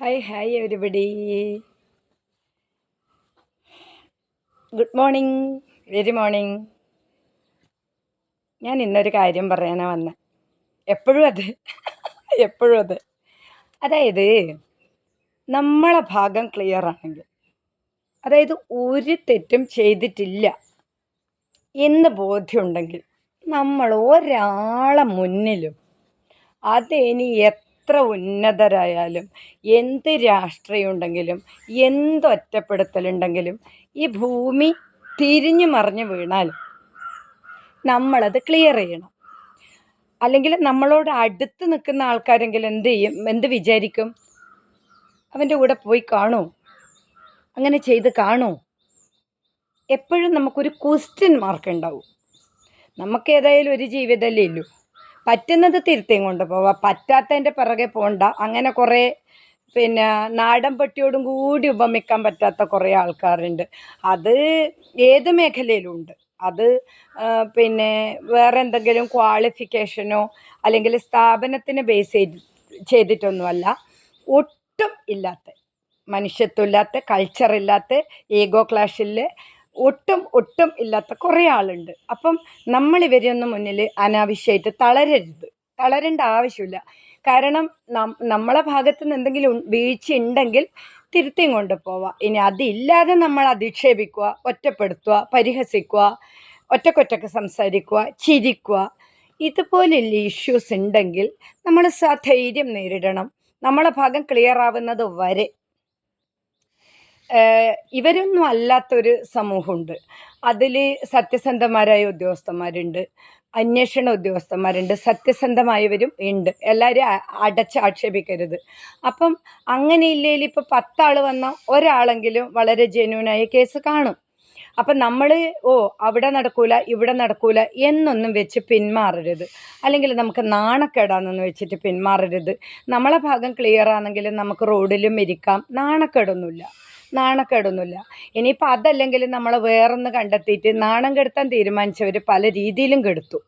Hi hi everybody good morning very morning ഞാൻ ഇന്നൊരു കാര്യം പറയാനാണ് വന്നത് എപ്പോഴും അത്. എപ്പോഴും അത്. അതായത് നമ്മളെ ഭാഗം ക്ലിയർ ആണെങ്കിൽ. അതായത് ഒരു തെറ്റും ചെയ്തിട്ടില്ല എന്ന് ബോധ്യമുണ്ടെങ്കിൽ നമ്മൾ ഒരാളെ മുന്നിലും അതിനി എത്ര ഉന്നതരായാലും എന്ത് രാഷ്ട്രീയം ഉണ്ടെങ്കിലും എന്ത് ഒറ്റപ്പെടുത്തലുണ്ടെങ്കിലും ഈ ഭൂമി തിരിഞ്ഞു മറിഞ്ഞു വീണാൽ നമ്മളത് ക്ലിയർ ചെയ്യണം. അല്ലെങ്കിൽ നമ്മളോട് അടുത്ത് നിൽക്കുന്ന ആൾക്കാരെങ്കിലും എന്ത് ചെയ്യും? എന്ത് വിചാരിക്കും? അവന്റെ കൂടെ പോയി കാണൂ. അങ്ങനെ ചെയ്ത് കാണൂ. എപ്പോഴും നമുക്കൊരു ക്വസ്റ്റ്യൻ മാർക്ക് ഉണ്ടാവും. നമുക്ക് ഏതായാലും ഒരു ജീവിതമല്ലേ ഇല്ലൂ പറ്റുന്നത് തിരുത്തിയും കൊണ്ട് പോവാം പറ്റാത്തതിന്റെ പിറകെ പോണ്ട. അങ്ങനെ കുറേ പിന്നെ നാടൻ പട്ടിയോടും കൂടി ഉപമിക്കാൻ പറ്റാത്ത കുറേ ആൾക്കാരുണ്ട്. അത് ഏത് മേഖലയിലും ഉണ്ട് അത് പിന്നെ വേറെ എന്തെങ്കിലും ക്വാളിഫിക്കേഷനോ അല്ലെങ്കിൽ സ്ഥാപനത്തിന് ബേസ് ചെയ്ത് ചെയ്തിട്ടൊന്നുമല്ല. ഒട്ടും ഇല്ലാത്ത മനുഷ്യത്വമില്ലാത്ത കൾച്ചറില്ലാത്ത ഈഗോ ക്ലാഷിൽ ഒട്ടും ഒട്ടും ഇല്ലാത്ത കുറേ ആളുണ്ട്. അപ്പം നമ്മൾ ഇവരെയൊന്നും മുന്നിൽ അനാവശ്യമായിട്ട് തളരരുത്. തളരേണ്ട ആവശ്യമില്ല. കാരണം നമ്മളെ ഭാഗത്തു നിന്ന് എന്തെങ്കിലും വീഴ്ച ഉണ്ടെങ്കിൽ തിരുത്തിയും കൊണ്ടുപോവാം ഇനി അതില്ലാതെ നമ്മൾ അധിക്ഷേപിക്കുക ഒറ്റപ്പെടുത്തുക പരിഹസിക്കുക ഒറ്റക്കൊറ്റക്ക് സംസാരിക്കുക ചിരിക്കുക ഇതുപോലുള്ള ഇഷ്യൂസ് ഉണ്ടെങ്കിൽ നമ്മൾ സധൈര്യം നേരിടണം. നമ്മളെ ഭാഗം ക്ലിയർ ആവുന്നത് വരെ ഇവരൊന്നും അല്ലാത്തൊരു സമൂഹമുണ്ട്. അതിൽ സത്യസന്ധമാരായ ഉദ്യോഗസ്ഥന്മാരുണ്ട് അന്വേഷണ ഉദ്യോഗസ്ഥന്മാരുണ്ട് സത്യസന്ധമായവരും ഉണ്ട്. എല്ലാവരും അടച്ച് ആക്ഷേപിക്കരുത്. അപ്പം അങ്ങനെയില്ലേ ഇപ്പം ഇപ്പോൾ പത്താൾ വന്ന ഒരാളെങ്കിലും വളരെ ജെന്യൂനായ കേസ് കാണും. അപ്പം നമ്മൾ ഓ അവിടെ നടക്കൂല ഇവിടെ നടക്കൂല എന്നൊന്നും വെച്ച് പിന്മാറരുത്. അല്ലെങ്കിൽ നമുക്ക് നാണക്കേടാണെന്ന് വെച്ചിട്ട് പിന്മാറരുത്. നമ്മളെ ഭാഗം ക്ലിയർ ആണെങ്കിൽ നമുക്ക് റോഡിലും ഇരിക്കാം. നാണക്കേടൊന്നുമില്ല. നാണക്കേടൊന്നുമില്ല. ഇനിയിപ്പോൾ അതല്ലെങ്കിൽ നമ്മൾ വേറൊന്ന് കണ്ടെത്തിയിട്ട് നാണം കെടുത്താൻ തീരുമാനിച്ചവർ പല രീതിയിലും കെടുത്തു.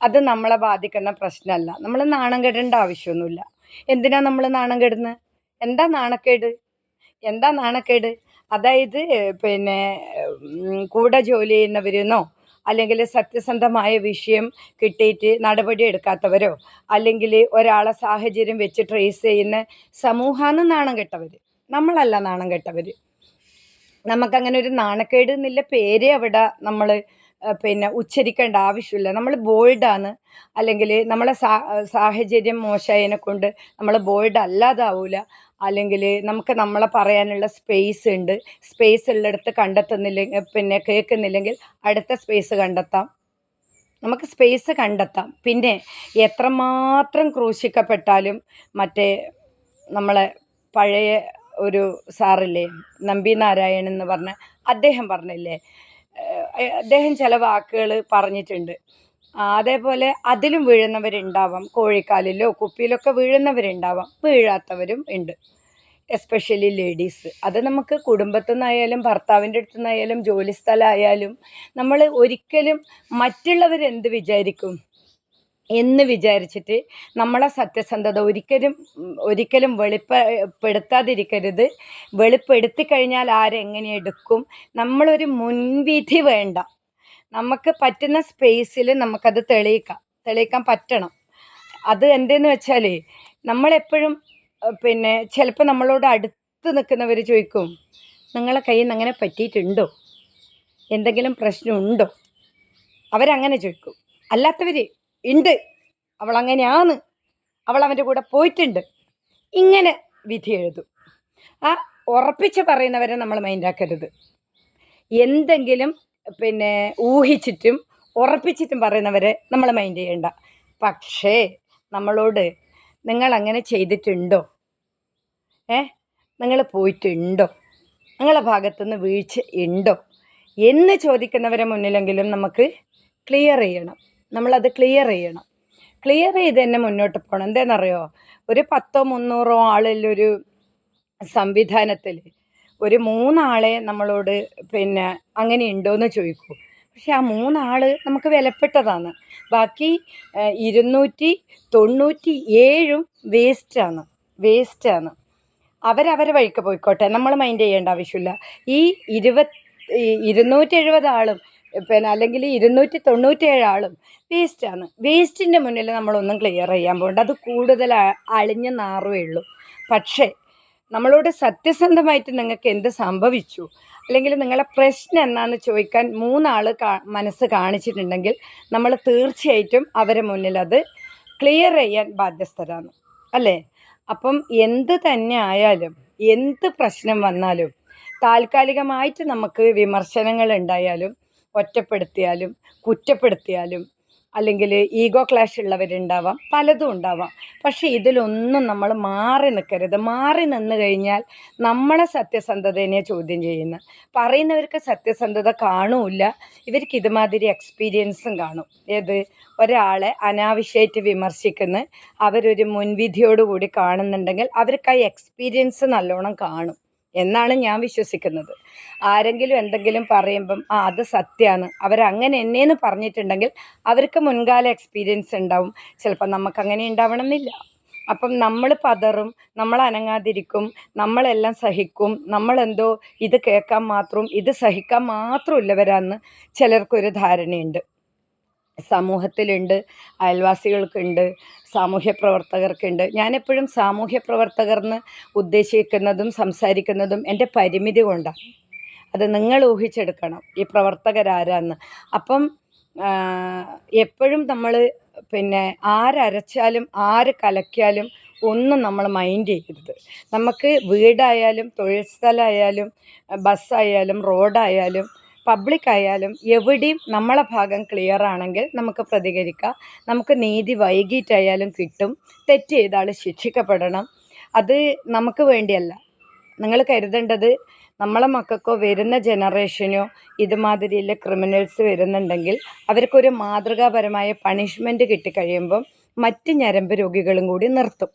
അത് നമ്മളെ ബാധിക്കുന്ന പ്രശ്നമല്ല. നമ്മൾ നാണം കെടേണ്ട ആവശ്യമൊന്നുമില്ല. എന്തിനാ നമ്മൾ നാണം കെടുന്നത് എന്താ നാണക്കേട്? എന്താ നാണക്കേട്? അതായത് പിന്നെ കൂടെ ജോലി ചെയ്യുന്നവരെന്നോ അല്ലെങ്കിൽ സത്യസന്ധമായ വിഷയം കിട്ടിയിട്ട് നടപടി എടുക്കാത്തവരോ അല്ലെങ്കിൽ ഒരാളെ സാഹചര്യം വെച്ച് ട്രേസ് ചെയ്യുന്ന സമൂഹമാണ് നാണം കെട്ടവർ നമ്മളല്ല നാണം കെട്ടവർ നമുക്കങ്ങനെ ഒരു നാണക്കേട് എന്നില്ല പേര് അവിടെ നമ്മൾ പിന്നെ ഉച്ചരിക്കേണ്ട ആവശ്യമില്ല. നമ്മൾ ബോൾഡാണ്. അല്ലെങ്കിൽ നമ്മളെ സാഹചര്യം മോശമായതിനെ കൊണ്ട് നമ്മൾ ബോൾഡ് അല്ലാതാവൂല. അല്ലെങ്കിൽ നമുക്ക് നമ്മളെ പറയാനുള്ള സ്പേസ് ഉണ്ട് സ്പേസ് ഉള്ളിടത്ത് കണ്ടെത്തുന്നില്ലെങ്കിൽ പിന്നെ കേൾക്കുന്നില്ലെങ്കിൽ അടുത്ത സ്പേസ് കണ്ടെത്താം. നമുക്ക് സ്പേസ് കണ്ടെത്താം. പിന്നെ എത്രമാത്രം ക്രൂശിക്കപ്പെട്ടാലും മറ്റേ നമ്മളെ പഴയ ഒരു സാറില്ലേ? നമ്പി നാരായണൻ എന്ന് പറഞ്ഞ അദ്ദേഹം പറഞ്ഞില്ലേ? അദ്ദേഹം ചില വാക്കുകൾ പറഞ്ഞിട്ടുണ്ട്. അതേപോലെ അതിലും വീഴുന്നവരുണ്ടാവാം. കോഴിക്കാലിലോ കുപ്പിയിലൊക്കെ വീഴുന്നവരുണ്ടാവാം. വീഴാത്തവരും ഉണ്ട്. എസ്പെഷ്യലി ലേഡീസ് അത് നമുക്ക് കുടുംബത്തു നിന്നായാലും ഭർത്താവിന്റെ അടുത്തു നിന്നായാലും ജോലി സ്ഥലമായാലും നമ്മൾ ഒരിക്കലും മറ്റുള്ളവരെന്ത് വിചാരിക്കും? എന്ന് വിചാരിച്ചിട്ട് നമ്മളെ സത്യസന്ധത ഒരിക്കലും ഒരിക്കലും വെളിപ്പെടുത്താതിരിക്കരുത് വെളിപ്പെടുത്തി കഴിഞ്ഞാൽ ആരെങ്ങനെ എടുക്കും? നമ്മളൊരു മുൻവിധി വേണ്ട. നമുക്ക് പറ്റുന്ന സ്പേസിൽ നമുക്കത് തെളിയിക്കാം. തെളിയിക്കാൻ പറ്റണം. അത് എന്തെന്ന് വെച്ചാൽ നമ്മളെപ്പോഴും പിന്നെ ചിലപ്പോൾ നമ്മളോട് അടുത്ത് നിൽക്കുന്നവർ ചോദിക്കും നിങ്ങളെ കയ്യിൽ നിന്ന് അങ്ങനെ പറ്റിയിട്ടുണ്ടോ? എന്തെങ്കിലും പ്രശ്നമുണ്ടോ? അവരങ്ങനെ ചോദിക്കും. അല്ലാത്തവർ ഉണ്ട്. അവൾ അങ്ങനെയാണ് അവൾ അവന്റെ കൂടെ പോയിട്ടുണ്ട്. ഇങ്ങനെ വിധി എഴുതും. ആ ഉറപ്പിച്ച് പറയുന്നവരെ നമ്മൾ മൈൻഡാക്കരുത് എന്തെങ്കിലും പിന്നെ ഊഹിച്ചിട്ടും ഉറപ്പിച്ചിട്ടും പറയുന്നവരെ നമ്മൾ മൈൻഡ് ചെയ്യണ്ട. പക്ഷേ നമ്മളോട് നിങ്ങൾ അങ്ങനെ ചെയ്തിട്ടുണ്ടോ? ഏ? നിങ്ങൾ പോയിട്ടുണ്ടോ? നിങ്ങളെ ഭാഗത്തുനിന്ന് വീഴ്ച ഉണ്ടോ? എന്ന് ചോദിക്കുന്നവരെ മുന്നിലെങ്കിലും നമുക്ക് ക്ലിയർ ചെയ്യണം. നമ്മളത് ക്ലിയർ ചെയ്യണം. ക്ലിയർ ചെയ്ത് തന്നെ മുന്നോട്ട് പോകണം. എന്താണെന്നറിയോ? ഒരു പത്തോ മുന്നൂറോ ആളിലൊരു സംവിധാനത്തിൽ ഒരു മൂന്നാളെ നമ്മളോട് പിന്നെ അങ്ങനെ ഉണ്ടോയെന്ന് ചോദിക്കൂ. പക്ഷെ ആ മൂന്നാൾ നമുക്ക് വിലപ്പെട്ടതാണ്. ബാക്കി ഇരുന്നൂറ്റി തൊണ്ണൂറ്റി ഏഴും വേസ്റ്റാണ്. വേസ്റ്റാണ്. അവരവരെ വഴിക്ക് പോയിക്കോട്ടെ. നമ്മൾ മൈൻഡ് ചെയ്യേണ്ട ആവശ്യമില്ല. ഈ ഇരുപത് ഇരുന്നൂറ്റി എഴുപത് ആളും പിന്നെ അല്ലെങ്കിൽ ഇരുന്നൂറ്റി തൊണ്ണൂറ്റേഴ് ആളും വേസ്റ്റാണ് വേസ്റ്റിന്റെ മുന്നിൽ നമ്മളൊന്നും ക്ലിയർ ചെയ്യാൻ പോകണ്ട. അത് കൂടുതൽ അളിഞ്ഞ് നാറുകയേ ഉള്ളൂ. പക്ഷേ നമ്മളോട് സത്യസന്ധമായിട്ട് നിങ്ങൾക്ക് എന്ത് സംഭവിച്ചു? അല്ലെങ്കിൽ നിങ്ങളെ പ്രശ്നം എന്നാന്ന് ചോദിക്കാൻ മൂന്നാൾ കാ മനസ്സ് കാണിച്ചിട്ടുണ്ടെങ്കിൽ നമ്മൾ തീർച്ചയായിട്ടും അവരെ മുന്നിൽ അത് ക്ലിയർ ചെയ്യാൻ ബാധ്യസ്ഥരാണ്. അല്ലേ? അപ്പം എന്ത് തന്നെ ആയാലും എന്ത് പ്രശ്നം വന്നാലും താൽക്കാലികമായിട്ട് നമുക്ക് വിമർശനങ്ങൾ ഉണ്ടായാലും ഒറ്റപ്പെടുത്തിയാലും കുറ്റപ്പെടുത്തിയാലും അല്ലെങ്കിൽ ഈഗോ ക്ലാഷ് ഉള്ളവരുണ്ടാവാം പലതും ഉണ്ടാവാം. പക്ഷേ ഇതിലൊന്നും നമ്മൾ മാറി നിൽക്കരുത്. മാറി നിന്ന് കഴിഞ്ഞാൽ നമ്മളെ സത്യസന്ധതയെ ചോദ്യം ചെയ്യുന്ന പറയുന്നവർക്ക് സത്യസന്ധത കാണൂല ഇവർക്ക് ഇതുമാതിരി എക്സ്പീരിയൻസും കാണും. ഏത്? ഒരാളെ അനാവശ്യമായിട്ട് വിമർശിക്കുന്ന അവരൊരു മുൻവിധിയോടുകൂടി കാണുന്നുണ്ടെങ്കിൽ അവർക്ക് ആ എക്സ്പീരിയൻസ് നല്ലോണം കാണും. എന്നാണ് ഞാൻ വിശ്വസിക്കുന്നത്. ആരെങ്കിലും എന്തെങ്കിലും പറയുമ്പം ആ അത് സത്യമാണ് അവരങ്ങനെ എന്നെന്ന് പറഞ്ഞിട്ടുണ്ടെങ്കിൽ അവർക്ക് മുൻകാല എക്സ്പീരിയൻസ് ഉണ്ടാവും. ചിലപ്പോൾ നമുക്കങ്ങനെ ഉണ്ടാവണം എന്നില്ല അപ്പം നമ്മൾ പതറും നമ്മൾ അനങ്ങാതിരിക്കും നമ്മളെല്ലാം സഹിക്കും. നമ്മളെന്തോ ഇത് കേൾക്കാൻ മാത്രം ഇത് സഹിക്കാൻ മാത്രമുള്ളവരാന്ന് ചിലർക്കൊരു ധാരണയുണ്ട്. സമൂഹത്തിലുണ്ട് അയൽവാസികൾക്കുണ്ട് സാമൂഹ്യ പ്രവർത്തകർക്കുണ്ട്. ഞാനെപ്പോഴും സാമൂഹ്യ പ്രവർത്തകർ എന്ന് ഉദ്ദേശിക്കുന്നതും സംസാരിക്കുന്നതും എന്റെ പരിമിതി കൊണ്ടാണ്. അത് നിങ്ങൾ ഊഹിച്ചെടുക്കണം ഈ പ്രവർത്തകരാരാന്ന്. അപ്പം എപ്പോഴും നമ്മൾ പിന്നെ ആരരച്ചാലും ആര് കലക്കിയാലും ഒന്നും നമ്മൾ മൈൻഡ് ചെയ്യരുത്. നമുക്ക് വീടായാലും തൊഴിൽ സ്ഥലമായാലും ബസ്സായാലും റോഡായാലും പബ്ലിക് ആയാലും എവിടെയും നമ്മളെ ഭാഗം ക്ലിയർ ആണെങ്കിൽ നമുക്ക് പ്രതികരിക്കാം. നമുക്ക് നീതി വൈകിട്ടായാലും കിട്ടും. തെറ്റ് ചെയ്ത ആൾ ശിക്ഷിക്കപ്പെടണം. അത് നമുക്ക് വേണ്ടിയല്ല. നിങ്ങൾ കരുതേണ്ടത് നമ്മളെ മക്കൾക്കോ വരുന്ന ജനറേഷനോ ഇതുമാതിരിയുള്ള ക്രിമിനൽസ് വരുന്നുണ്ടെങ്കിൽ അവർക്കൊരു മാതൃകാപരമായ പണിഷ്മെന്റ് കിട്ടിക്കഴിയുമ്പം മറ്റ് ഞരമ്പ് രോഗികളും കൂടി നിർത്തും.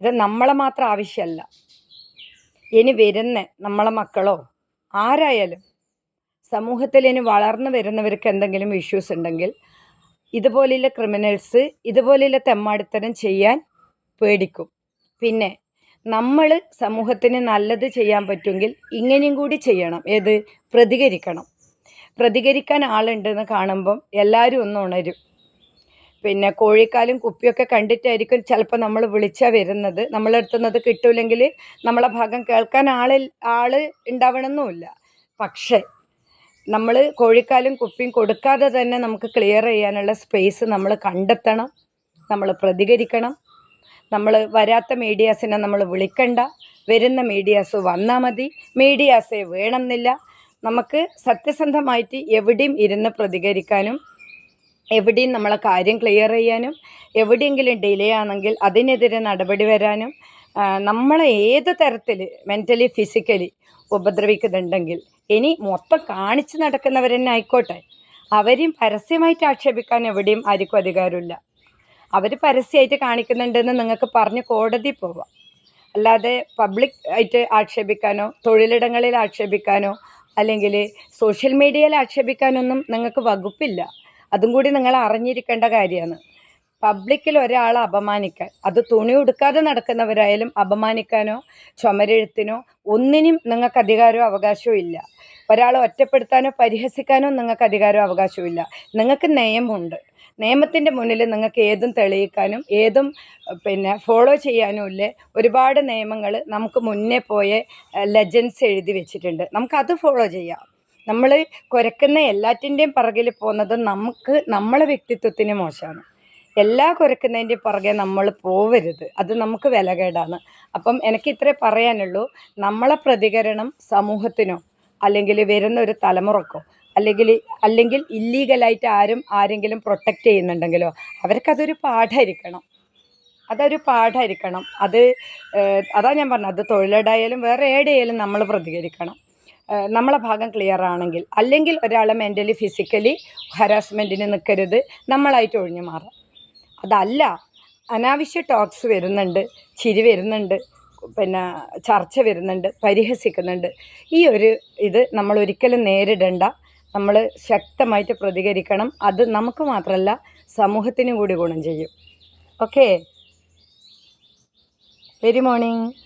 ഇത് നമ്മളെ മാത്രം ആവശ്യമല്ല. ഇനി വരുന്ന നമ്മളെ മക്കളോ ആരായാലും സമൂഹത്തിൽ ഇനി വളർന്നു വരുന്നവർക്ക് എന്തെങ്കിലും ഇഷ്യൂസ് ഉണ്ടെങ്കിൽ ഇതുപോലെയുള്ള ക്രിമിനൽസ് ഇതുപോലെയുള്ള തെമ്മാടിത്തരം ചെയ്യാൻ പേടിക്കും. പിന്നെ നമ്മൾ സമൂഹത്തിന് നല്ലത് ചെയ്യാൻ പറ്റുമെങ്കിൽ ഇങ്ങനെയും കൂടി ചെയ്യണം. ഏത്? പ്രതികരിക്കണം. പ്രതികരിക്കാൻ ആളുണ്ടെന്ന് കാണുമ്പം എല്ലാവരും ഒന്ന് ഉണരും. പിന്നെ കോഴിക്കാലും കുപ്പിയൊക്കെ കണ്ടിട്ടായിരിക്കും ചിലപ്പോൾ നമ്മൾ വിളിച്ചാൽ വരുന്നത്. നമ്മളെടുത്തുന്നത് കിട്ടൂലെങ്കിൽ നമ്മളെ ഭാഗം കേൾക്കാൻ ആളിൽ ആൾ ഉണ്ടാവണമെന്നുമില്ല. പക്ഷേ നമ്മൾ കോഴിക്കാലും കുപ്പിയും കൊടുക്കാതെ തന്നെ നമുക്ക് ക്ലിയർ ചെയ്യാനുള്ള സ്പേസ് നമ്മൾ കണ്ടെത്തണം. നമ്മൾ പ്രതികരിക്കണം. നമ്മൾ വരാത്ത മീഡിയാസിനെ നമ്മൾ വിളിക്കണ്ട. വരുന്ന മീഡിയാസ് വന്നാൽ മതി. മീഡിയാസേ വേണമെന്നില്ല. നമുക്ക് സത്യസന്ധമായിട്ട് എവിടെയും ഇരുന്ന് പ്രതികരിക്കാനും എവിടെയും നമ്മളെ കാര്യം ക്ലിയർ ചെയ്യാനും എവിടെയെങ്കിലും ഡിലേ ആണെങ്കിൽ അതിനെതിരെ നടപടി വരാനും നമ്മളെ ഏത് തരത്തിൽ മെന്റലി ഫിസിക്കലി ഉപദ്രവിക്കുന്നുണ്ടെങ്കിൽ ഇനി മൊത്തം കാണിച്ച് നടക്കുന്നവർ തന്നെ ആയിക്കോട്ടെ. അവരെയും പരസ്യമായിട്ട് ആക്ഷേപിക്കാൻ എവിടെയും ആർക്കും അധികാരമില്ല. അവർ പരസ്യമായിട്ട് കാണിക്കുന്നുണ്ടെന്ന് നിങ്ങൾക്ക് പറഞ്ഞ് കോടതി പോവാം. അല്ലാതെ പബ്ലിക് ആയിട്ട് ആക്ഷേപിക്കാനോ തൊഴിലിടങ്ങളിൽ ആക്ഷേപിക്കാനോ അല്ലെങ്കിൽ സോഷ്യൽ മീഡിയയിൽ ആക്ഷേപിക്കാനൊന്നും നിങ്ങൾക്ക് വകുപ്പില്ല. അതും കൂടി നിങ്ങൾ അറിഞ്ഞിരിക്കേണ്ട കാര്യമാണ്. പബ്ലിക്കിൽ ഒരാളെ അപമാനിക്കാൻ അത് തുണി ഉടുക്കാതെ നടക്കുന്നവരായാലും അപമാനിക്കാനോ ചുമരെഴുത്തിനോ ഒന്നിനും നിങ്ങൾക്ക് അധികാരമോ അവകാശമോ ഇല്ല. ഒരാളെ ഒറ്റപ്പെടുത്താനോ പരിഹസിക്കാനോ നിങ്ങൾക്ക് അധികാരവും അവകാശവുമില്ല. നിങ്ങൾക്ക് നിയമമുണ്ട്. നിയമത്തിന്റെ മുന്നിൽ നിങ്ങൾക്ക് ഏതും തെളിയിക്കാനും ഏതും പിന്നെ ഫോളോ ചെയ്യാനും ഇല്ല? ഒരുപാട് നിയമങ്ങൾ നമുക്ക് മുന്നേ പോയ ലെജൻസ് എഴുതി വെച്ചിട്ടുണ്ട്. നമുക്കത് ഫോളോ ചെയ്യാം. നമ്മൾ കുരക്കുന്ന എല്ലാറ്റിന്റെയും പുറകിൽ പോകുന്നത് നമുക്ക് നമ്മളെ വ്യക്തിത്വത്തിന് മോശമാണ്. എല്ലാ കുരക്കുന്നതിന്റെ പുറകെ നമ്മൾ പോവരുത്. അത് നമുക്ക് വിലകേടാണ്. അപ്പം എനിക്ക് ഇത്രേ പറയാനുള്ളൂ. നമ്മളെ പ്രതികരണം സമൂഹത്തിനോ അല്ലെങ്കിൽ വരുന്ന ഒരു തലമുറക്കോ അല്ലെങ്കിൽ അല്ലെങ്കിൽ ഇല്ലീഗലായിട്ട് ആരും ആരെങ്കിലും പ്രൊട്ടക്റ്റ് ചെയ്യുന്നുണ്ടെങ്കിലോ അവർക്കതൊരു പാഠമായിരിക്കണം അതൊരു പാഠമായിരിക്കണം അത് അതാ ഞാൻ പറഞ്ഞത്. അത് തൊഴിലിടായാലും വേറെ ഏടെയായാലും നമ്മൾ പ്രതികരിക്കണം. നമ്മളെ ഭാഗം ക്ലിയർ ആണെങ്കിൽ അല്ലെങ്കിൽ ഒരാളെ മെന്റലി ഫിസിക്കലി ഹരാസ്മെന്റിന് നിൽക്കരുത്. നമ്മളായിട്ട് ഒഴിഞ്ഞു മാറാം. അതല്ല അനാവശ്യ ടോക്സ് വരുന്നുണ്ട് ചിരി വരുന്നുണ്ട്. പിന്നെ ചർച്ച വരുന്നുണ്ട് പരിഹസിക്കുന്നുണ്ട്. ഈ ഒരു ഇത് നമ്മൾ ഒരിക്കലും നേരിടണ്ട. നമ്മൾ ശക്തമായിട്ട് പ്രതികരിക്കണം. അത് നമുക്ക് മാത്രമല്ല സമൂഹത്തിനും കൂടി ഗുണം ചെയ്യും. Okay very morning